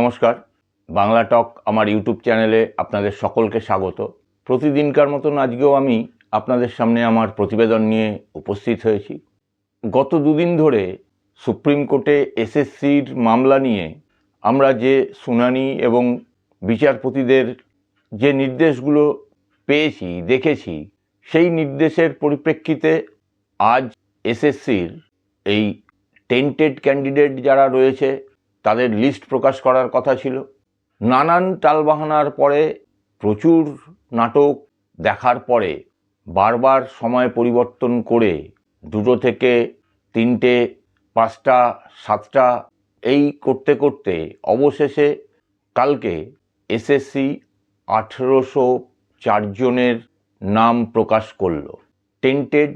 নমস্কার। বাংলা টক আমার ইউটিউব চ্যানেলে আপনাদের সকলকে স্বাগত। প্রতিদিনকার মতন আজকেও আমি আপনাদের সামনে আমার প্রতিবেদন নিয়ে উপস্থিত হয়েছি। গত দুদিন ধরে সুপ্রিম কোর্টে এসএসসির মামলা নিয়ে আমরা যে শুনানি এবং বিচারপতিদের যে নির্দেশগুলো পেয়েছি, দেখেছি, সেই নির্দেশের পরিপ্রেক্ষিতে আজ এসএসসির এই টেন্টেড ক্যান্ডিডেট যারা রয়েছে তাদের লিস্ট প্রকাশ করার কথা ছিল। নানান টালবাহানার পরে প্রচুর নাটক দেখার পরে বারবার সময় পরিবর্তন করে দুটো থেকে তিনটে, পাঁচটা, সাতটা, এই করতে করতে অবশেষে কালকে এসএসসি আঠেরোশো চারজনের নাম প্রকাশ করল টেন্টেড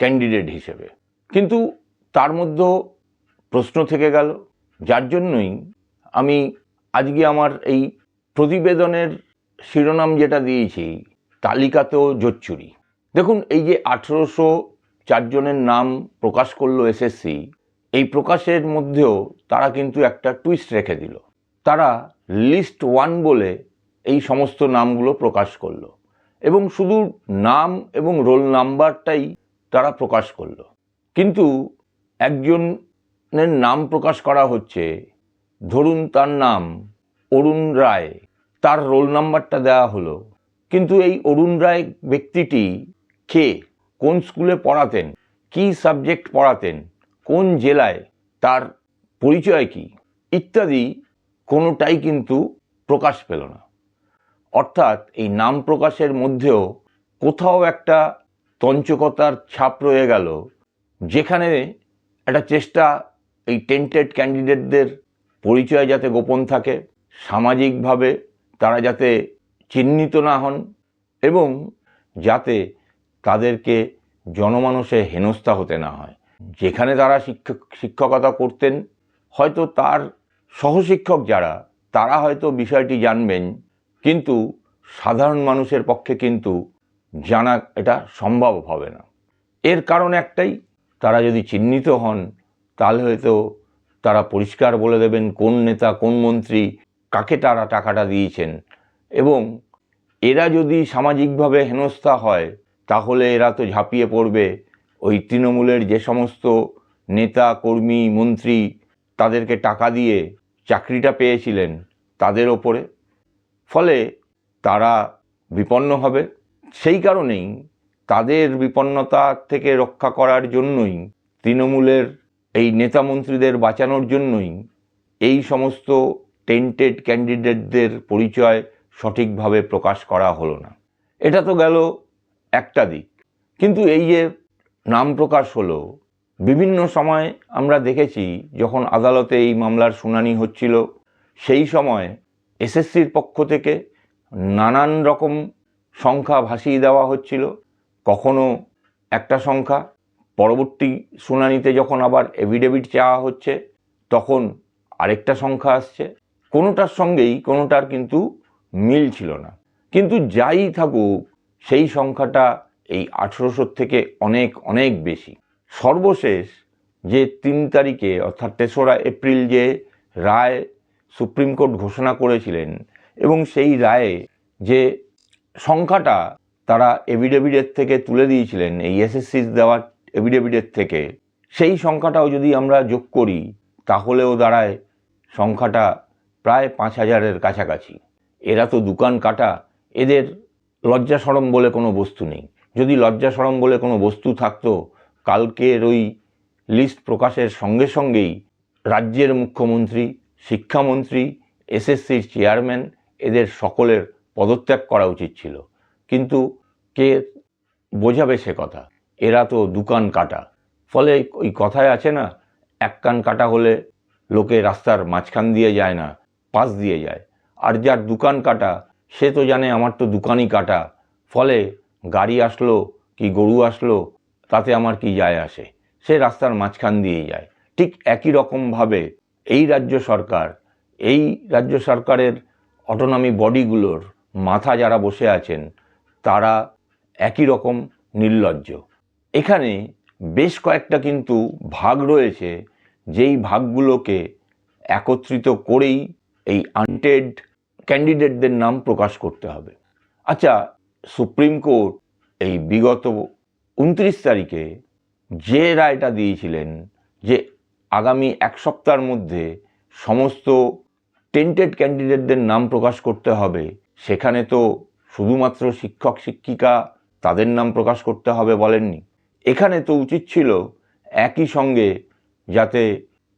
ক্যান্ডিডেট হিসেবে। কিন্তু তার মধ্যেও প্রশ্ন থেকে গেল যার জন্যই আমি আজকে আমার এই প্রতিবেদনের শিরোনাম যেটা দিয়েছি, তালিকাতেও জোচ্চুরি। দেখুন, এই যে আঠেরোশো চারজনের নাম প্রকাশ করল এসএসসি এই প্রকাশের মধ্যেও তারা কিন্তু একটা টুইস্ট রেখে দিল। তারা লিস্ট ওয়ান বলে এই সমস্ত নামগুলো প্রকাশ করল এবং শুধু নাম এবং রোল নাম্বারটাই তারা প্রকাশ করল। কিন্তু একজনের নাম প্রকাশ করা হচ্ছে। ধরুন তার নাম অরুণ রায়। তার রোল নাম্বারটা দেওয়া হলো। কিন্তু এই অরুণ রায় ব্যক্তিটি কে? কোন স্কুলে পড়াতেন? কি সাবজেক্ট পড়াতেন? কোন জেলায়? তার পরিচয় কি? ইত্যাদি কোনোটাই কিন্তু প্রকাশ পেল না। অর্থাৎ এই নাম প্রকাশের মধ্যেও কোথাও একটা তঞ্চকতার ছাপ রয়ে গেল, যেখানে একটা চেষ্টা এই টেন্টেড ক্যান্ডিডেটদের পরিচয় যাতে গোপন থাকে, সামাজিকভাবে তারা যাতে চিহ্নিত না হন এবং যাতে তাদেরকে জনমানসে হেনস্থা হতে না হয়। যেখানে তারা শিক্ষক, শিক্ষকতা করতেন, হয়তো তার সহশিক্ষক যারা, তারা হয়তো বিষয়টি জানবেন, কিন্তু সাধারণ মানুষের পক্ষে কিন্তু জানা এটা সম্ভব হবে না। এর কারণ একটাই, তারা যদি চিহ্নিত হন তাহলে হয়তো তারা পরিষ্কার বলে দেবেন কোন নেতা, কোন মন্ত্রী, কাকে তারা টাকাটা দিয়েছেন। এবং এরা যদি সামাজিকভাবে হেনস্থা হয়, তাহলে এরা তো ঝাঁপিয়ে পড়বে। ওই তৃণমূলের যে সমস্ত নেতা, কর্মী, মন্ত্রী তাদেরকে টাকা দিয়ে চাকরিটা পেয়েছিলেন তাদের ওপরে। ফলে তারা বিপন্ন হবে। সেই কারণেই তাদের বিপন্নতা থেকে রক্ষা করার জন্যই তৃণমূলের এই নেতা মন্ত্রীদের বাঁচানোর জন্যই এই সমস্ত টেন্টেড ক্যান্ডিডেটদের পরিচয় সঠিকভাবে প্রকাশ করা হলো না। এটা তো গেল একটা দিক। কিন্তু এই যে নাম প্রকাশ হলো, বিভিন্ন সময় আমরা দেখেছি যখন আদালতে এই মামলার শুনানি হচ্ছিল, সেই সময় এসএসসির পক্ষ থেকে নানান রকম সংখ্যা ভাসিয়ে দেওয়া হচ্ছিল। কখনো একটা সংখ্যা পরবর্তী শুনানিতে যখন আবার এভিডেভিট চাওয়া হচ্ছে, তখন আরেকটা সংখ্যা আসছে। কোনোটার সঙ্গেই কোনোটার কিন্তু মিল ছিল না। কিন্তু যাই থাকুক, সেই সংখ্যাটা এই আঠেরোশোর থেকে অনেক অনেক বেশি। সর্বশেষ যে তিন তারিখে, অর্থাৎ তেসরা এপ্রিল যে রায় সুপ্রিম কোর্ট ঘোষণা করেছিলেন এবং সেই রায়ে যে সংখ্যাটা তারা এভিডেভিডের থেকে তুলে দিয়েছিলেন, এই এসএসসি দেওয়ার এভিডেভিডের থেকে, সেই সংখ্যাটাও যদি আমরা যোগ করি, তাহলেও দাঁড়ায় সংখ্যাটা প্রায় পাঁচ হাজারের কাছাকাছি। এরা তো দোকান কাটা, এদের লজ্জা সরম বলে কোনো বস্তু নেই। যদি লজ্জা সরম বলে কোনো বস্তু থাকতো, কালকের ওই লিস্ট প্রকাশের সঙ্গে সঙ্গেই রাজ্যের মুখ্যমন্ত্রী, শিক্ষামন্ত্রী, এসএসসির চেয়ারম্যান এদের সকলের পদত্যাগ করা উচিত ছিল। কিন্তু কে বোঝাবে সে কথা? এরা তো দুকান কাটা। ফলে ওই কথায় আছে না, এক কান কাটা হলে লোকে রাস্তার মাঝখান দিয়ে যায় না, পাশ দিয়ে যায়। আর যার দোকান কাটা, সে তো জানে আমার তো দোকানই কাটা। ফলে গাড়ি আসলো কি গরু আসলো, তাতে আমার কি যায় আসে? সে রাস্তার মাঝখান দিয়ে যায়। ঠিক একই রকমভাবে এই রাজ্য সরকার, এই রাজ্য সরকারের অটোনমি বডিগুলোর মাথা যারা বসে আছেন, তারা একই রকম নির্লজ্জ। এখানে বেশ কয়েকটা কিন্তু ভাগ রয়েছে, যেই ভাগগুলোকে একত্রিত করেই এই আনটেড ক্যান্ডিডেটদের নাম প্রকাশ করতে হবে। আচ্ছা সুপ্রিম কোর্ট এই বিগত উনত্রিশ তারিখে যে রায়টা দিয়েছিলেন যে আগামী এক সপ্তাহের মধ্যে সমস্ত টেন্টেড ক্যান্ডিডেটদের নাম প্রকাশ করতে হবে, সেখানে তো শুধুমাত্র শিক্ষক শিক্ষিকা তাদের নাম প্রকাশ করতে হবে বলেননি। এখানে তো উচিত ছিল একই সঙ্গে যাতে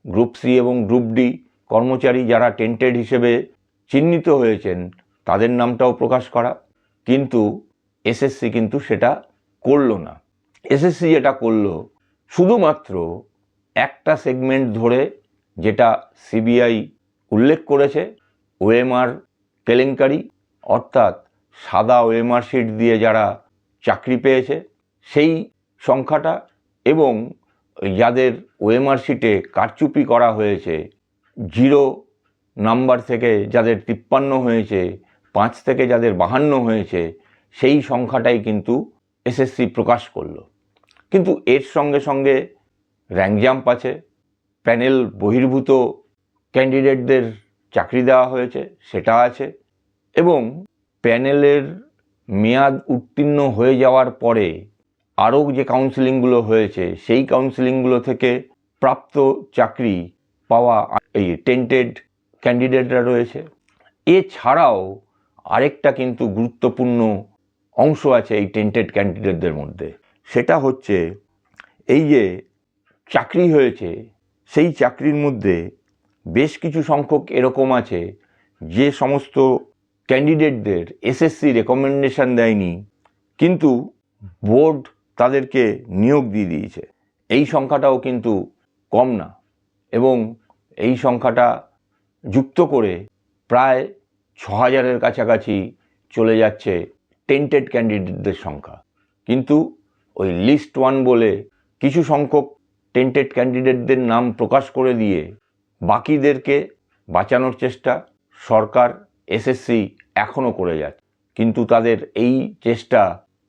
গ্রুপ সি এবং গ্রুপ ডি কর্মচারী যারা টেন্টেড হিসেবে চিহ্নিত হয়েছেন, তাদের নামটাও প্রকাশ করা। কিন্তু এসএসসি কিন্তু সেটা করল না। এসএসসি যেটা করল, শুধুমাত্র একটা সেগমেন্ট ধরে যেটা সিবিআই উল্লেখ করেছে, ওএমআর কেলেঙ্কারি, অর্থাৎ সাদা ওএমআর শিট দিয়ে যারা চাকরি পেয়েছে, সেই সংখ্যাটা এবং যাদের ওএমআর শিটে কারচুপি করা হয়েছে, জিরো নাম্বার থেকে যাদের তিপ্পান্ন হয়েছে, পাঁচ থেকে যাদের বাহান্ন হয়েছে, সেই সংখ্যাটাই কিন্তু এসএসসি প্রকাশ করল। কিন্তু এর সঙ্গে সঙ্গে র্যাঙ্ক জাম্প আছে প্যানেল বহির্ভূত ক্যান্ডিডেটদের চাকরি দেওয়া হয়েছে, সেটা আছে, এবং প্যানেলের মেয়াদ উত্তীর্ণ হয়ে যাওয়ার পরে আরও যে কাউন্সিলিংগুলো হয়েছে, সেই কাউন্সিলিংগুলো থেকে প্রাপ্ত চাকরি পাওয়া এই টেন্টেড ক্যান্ডিডেটরা রয়েছে। এছাড়াও আরেকটা কিন্তু গুরুত্বপূর্ণ অংশ আছে এই টেন্টেড ক্যান্ডিডেটদের মধ্যে। সেটা হচ্ছে এই যে চাকরি হয়েছে, সেই চাকরির মধ্যে বেশ কিছু সংখ্যক এরকম আছে যে সমস্ত ক্যান্ডিডেটদের এসএসসি রেকমেন্ডেশন দেয়নি, কিন্তু বোর্ড তাদেরকে নিয়োগ দিয়ে দিয়েছে। এই সংখ্যাটাও কিন্তু কম না এবং এই সংখ্যাটা যুক্ত করে প্রায় ছ হাজারের কাছাকাছি চলে যাচ্ছে টেন্টেড ক্যান্ডিডেটদের সংখ্যা। কিন্তু ওই লিস্ট ওয়ান বলে কিছু সংখ্যক টেন্টেড ক্যান্ডিডেটদের নাম প্রকাশ করে দিয়ে বাকিদেরকে বাঁচানোর চেষ্টা সরকার এসএসসি এখনও করে যাচ্ছে। কিন্তু তাদের এই চেষ্টা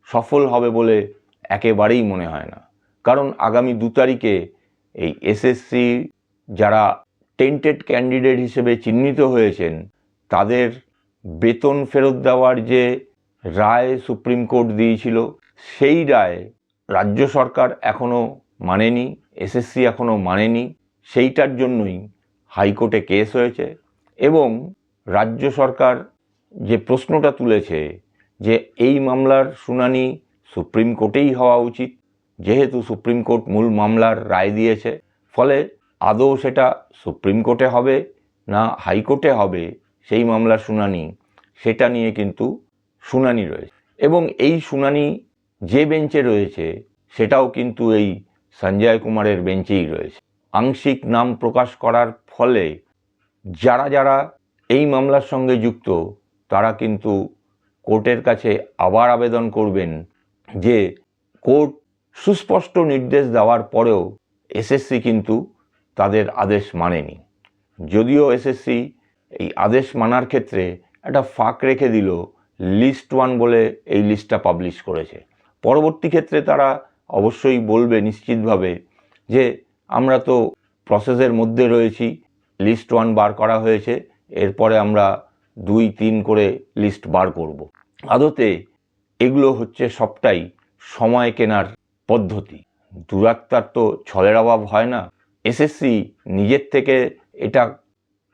সফল হবে বলে একেবারেই মনে হয় না। কারণ আগামী দু তারিখে এই এসএসসি যারা টেন্টেড ক্যান্ডিডেট হিসেবে চিহ্নিত হয়েছেন, তাদের বেতন ফেরত দেওয়ার যে রায় সুপ্রিম কোর্ট দিয়েছিল, সেই রায় রাজ্য সরকার এখনও মানেনি এসএসসি এখনও মানেনি। সেইটার জন্যই হাইকোর্টে কেস হয়েছে এবং রাজ্য সরকার যে প্রশ্নটা তুলেছে যে এই মামলার শুনানি সুপ্রিম কোর্টেই হওয়া উচিত। যেহেতু সুপ্রিম কোর্ট মূল মামলার রায় দিয়েছে, ফলে আদৌ সেটা সুপ্রিম কোর্টে হবে না হাইকোর্টে হবে সেই মামলার শুনানি, সেটা নিয়ে কিন্তু শুনানি রয়েছে। এবং এই শুনানি যে বেঞ্চে রয়েছে, সেটাও কিন্তু এই সঞ্জয় কুমারের বেঞ্চেই রয়েছে। আংশিক নাম প্রকাশ করার ফলে যারা যারা এই মামলার সঙ্গে যুক্ত, তারা কিন্তু কোর্টের কাছে আবার আবেদন করবেন যে কোর্ট সুস্পষ্ট নির্দেশ দেওয়ার পরেও এসএসসি কিন্তু তাদের আদেশ মানেনি যদিও এসএসসি এই আদেশ মানার ক্ষেত্রে একটা ফাঁক রেখে দিল লিস্ট ওয়ান বলে এই লিস্টটা পাবলিশ করেছে পরবর্তী ক্ষেত্রে তারা অবশ্যই বলবে নিশ্চিতভাবে যে আমরা তো প্রসেসের মধ্যে রয়েছি, লিস্ট ওয়ান বার করা হয়েছে, এরপরে আমরা দুই, তিন করে লিস্ট বার করব। আদতে এগুলো হচ্ছে সবটাই সময় কেনার পদ্ধতি। দূরাত্মার তো ছলের অভাব হয় না। এসএসসি নিজের থেকে এটা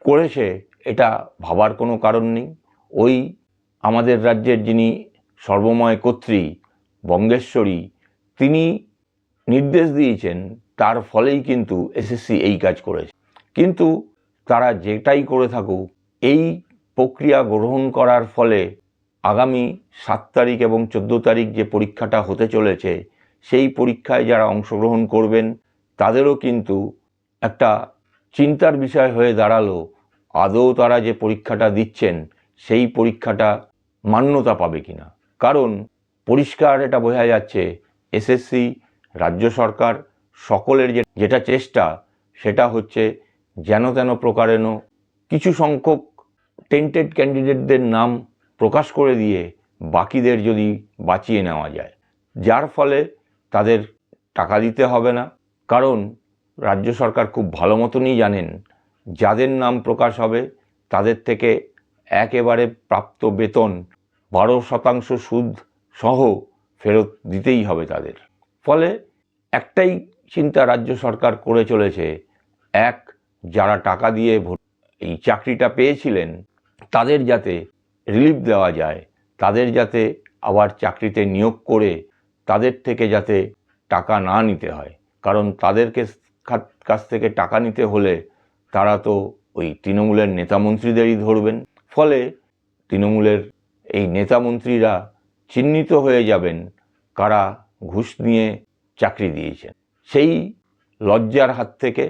করেছে, এটা ভাবার কোনো কারণ নেই। ওই আমাদের রাজ্যের যিনি সর্বময় কর্ত্রী, বঙ্গেশ্বরী, তিনি নির্দেশ দিয়েছেন, তার ফলেই কিন্তু এসএসসি এই কাজ করেছে। কিন্তু তারা যেটাই করে থাকুক, এই প্রক্রিয়া গ্রহণ করার ফলে আগামী সাত তারিখ এবং চোদ্দ তারিখ যে পরীক্ষাটা হতে চলেছে, সেই পরীক্ষায় যারা অংশগ্রহণ করবেন, তাদেরও কিন্তু একটা চিন্তার বিষয় হয়ে দাঁড়াল, আদৌ তারা যে পরীক্ষাটা দিচ্ছেন, সেই পরীক্ষাটা মান্যতা পাবে কিনা। কারণ পরিষ্কার এটা বোঝা যাচ্ছে, এসএসসি, রাজ্য সরকার, সকলের যে যেটা চেষ্টা, সেটা হচ্ছে যেন তেন প্রকারেণ কিছু সংখ্যক টেন্টেড ক্যান্ডিডেটদের নাম প্রকাশ করে দিয়ে বাকিদের যদি বাঁচিয়ে নেওয়া যায়, যার ফলে তাদের টাকা দিতে হবে না। কারণ রাজ্য সরকার খুব ভালো মতনই জানেন, যাদের নাম প্রকাশ হবে তাদের থেকে একেবারে প্রাপ্ত বেতন বারো শতাংশ সুদ সহ ফেরত দিতেই হবে তাদের। ফলে একটাই চিন্তা রাজ্য সরকার করে চলেছে, এক, যারা টাকা দিয়ে এই চাকরিটা পেয়েছিলেন, তাদের যাতে রিলিফ দেওয়া যায়, তাদের যাতে আবার চাকরিতে নিয়োগ করে তাদের থেকে যাতে টাকা না নিতে হয়। কারণ তাদেরকে কাছ থেকে টাকা নিতে হলে তারা তো ওই তৃণমূলের নেতামন্ত্রীদেরই ধরবেন। ফলে তৃণমূলের এই নেতামন্ত্রীরা চিহ্নিত হয়ে যাবেন কারা ঘুষ নিয়ে চাকরি দিয়েছেন। সেই লজ্জার হাত থেকে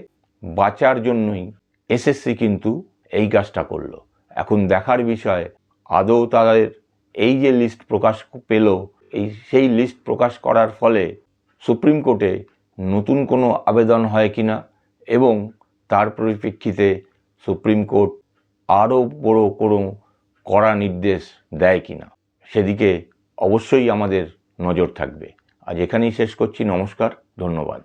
বাঁচার জন্যই এসএসসি কিন্তু এই কাজটা করল। এখন দেখার বিষয় আদৌ তাদের এই যে লিস্ট প্রকাশ পেল, এই সেই লিস্ট প্রকাশ করার ফলে সুপ্রিম কোর্টে নতুন কোনো আবেদন হয় কিনা এবং তার পরিপ্রেক্ষিতে সুপ্রিম কোর্ট আরও বড় কোনো কড়া নির্দেশ দেয় কিনা, সেদিকে অবশ্যই আমাদের নজর থাকবে। আজ এখানেই শেষ করছি, নমস্কার, ধন্যবাদ।